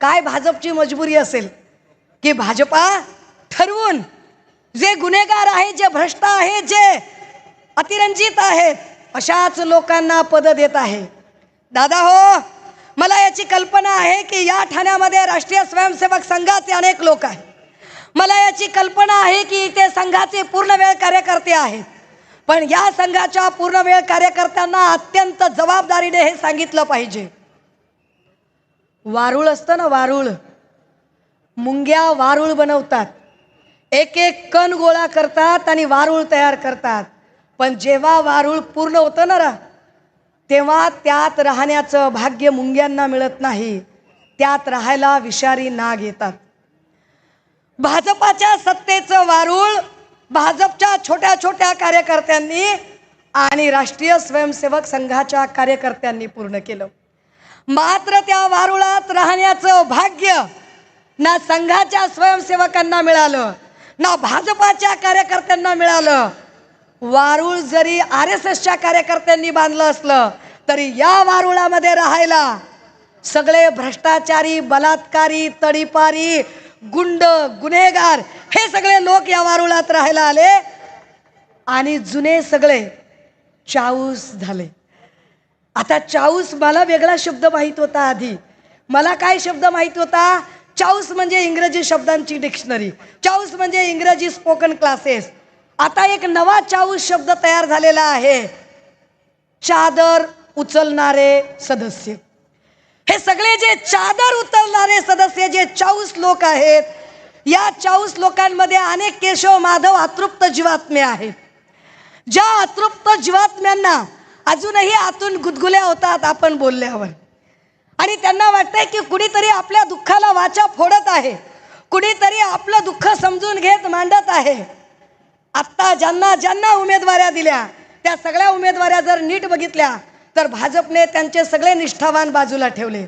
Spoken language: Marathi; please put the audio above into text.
काय भाजपची मजबुरी असेल? की भाजपा ठरवून जे गुन्हेगार आहेत जे भ्रष्ट आहेत जे अतिरंजित आहेत अशाच लोकांना पद देत आहे. दादा हो मला याची कल्पना आहे की या ठाण्यामध्ये राष्ट्रीय स्वयंसेवक संघाचे अनेक लोक आहेत. मला याची कल्पना आहे की इथे संघाचे पूर्ण वेळ कार्यकर्ते आहेत. पण या संघाच्या पूर्ण वेळ कार्यकर्त्यांना अत्यंत जबाबदारीने हे सांगितलं पाहिजे. वारुळ असतं ना वारुळ. मुंग्या वारुळ बनवतात. एक एक कण गोळा करतात आणि वारुळ तयार करतात. पण जेव्हा वारुळ पूर्ण होतं ना रा तेव्हा त्यात राहण्याचं भाग्य मुंग्यांना मिळत नाही. त्यात राहायला विषारी नाग येतात. भाजपाच्या सत्तेचं वारुळ भाजपच्या छोट्या छोट्या कार्यकर्त्यांनी आणि राष्ट्रीय स्वयंसेवक संघाच्या कार्यकर्त्यांनी पूर्ण केलं. मात्र त्या वारुळात राहण्याचं भाग्य ना संघाच्या स्वयंसेवकांना मिळालं ना भाजपाच्या कार्यकर्त्यांना मिळालं. वारुळ जरी आर एस एसच्या कार्यकर्त्यांनी बांधलं असलं तरी या वारुळामध्ये राहायला सगळे भ्रष्टाचारी बलात्कारी तडीपारी गुंड गुन्हेगार हे सगळे लोक या वारुळात राहायला आले आणि जुने सगळे चाऊस झाले. आता चाऊस मला वेगळा शब्द माहीत होता आधी. मला काय शब्द माहीत होता? चाऊस म्हणजे इंग्रजी शब्दांची डिक्शनरी. चाऊस म्हणजे इंग्रजी स्पोकन क्लासेस आता एक नवा चाऊस शब्द तयार झालेला आहे. चादर उचलणारे सदस्य. हे सगळे जे चादर उचलणारे सदस्य जे चाऊस लोक आहेत या चाऊस लोकांमध्ये अनेक केशव माधव अतृप्त जीवात्मे आहेत. ज्या अतृप्त जीवात्म्यांना अजूनही आतून गुदगुल्या होतात आपण बोलल्यावर आणि त्यांना वाटतंय की कुणीतरी आपल्या दुःखाला वाचा फोडत आहे. कुणीतरी आपलं दुःख समजून घेत मांडत आहे. आत्ता ज्यांना ज्यांना उमेदवाऱ्या दिल्या त्या सगळ्या उमेदवाऱ्या जर नीट बघितल्या तर भाजपने त्यांचे सगळे निष्ठावान बाजूला ठेवले.